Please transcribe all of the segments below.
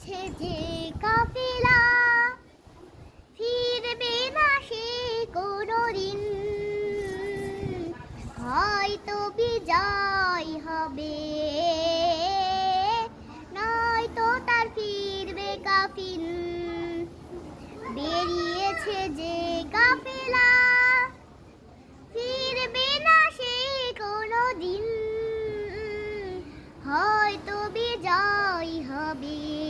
বেরিয়েছে যে কাফেলা। ফিরবে না সে কোনোদিন। হয়তো বিজয় হবে। নয়তো তার ফিরবে কাফিন। বেরিয়েছে যে কাফেলা। ফিরবে না সে কোনোদিন। হয়তো বিজয় হবে।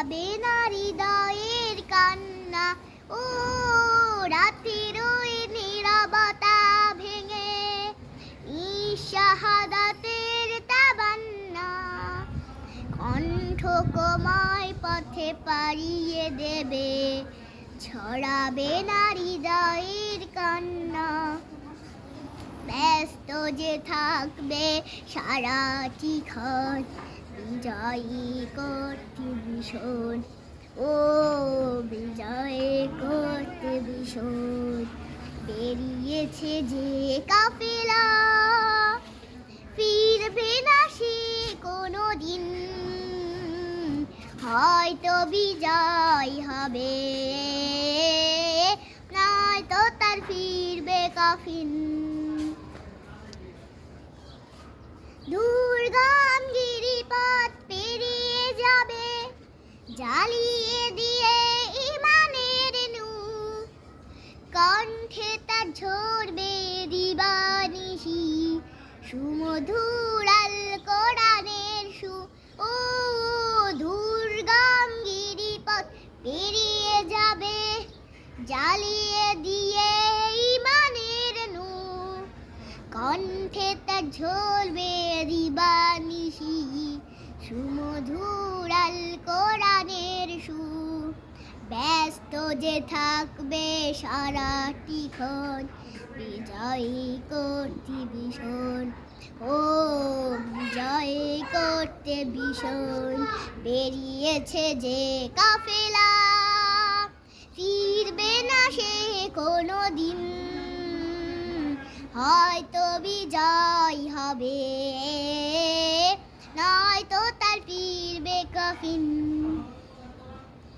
ছড়াবে না হৃদয়ের কান্না। ও, রাতের ওই নীরবতা ভেঙে। শাহাদাতের তাবান্না। কণ্ঠ কোময় পথে পাড়িয়ে দেবে, ছড়াবে না হৃদয়ের কান্না। ব্যস্ত যে থাকবে সারাটি ক্ষণ বিজয়ী করতে ভীষণ। ও বিজয় করতে ভীষণ। বেরিয়েছে যে কাফেলা। ফিরবে না সে কোনো দিন হয়তো বিজয় হবে। নয়তো তার ফিরবে কফিন। ঝরবে দিবানিশি সুমধুর আল কোরআনের সু ও দুর্গম গিরিপথ পেরিয়ে যাবে, জ্বালিয়ে দিয়ে ইমানের নু কণ্ঠে তা ঝরবে ব্যস্ত যে থাকবে সারাটি ক্ষণ, বিজয়ী করতে ভীষণ। ও বিজয় করতে ভীষণ, বেরিয়েছে যে কাফেলা। ফিরবে না সে কোনো দিন হয়তো বিজয় হবে। নয়তো তার ফিরবে কফিন।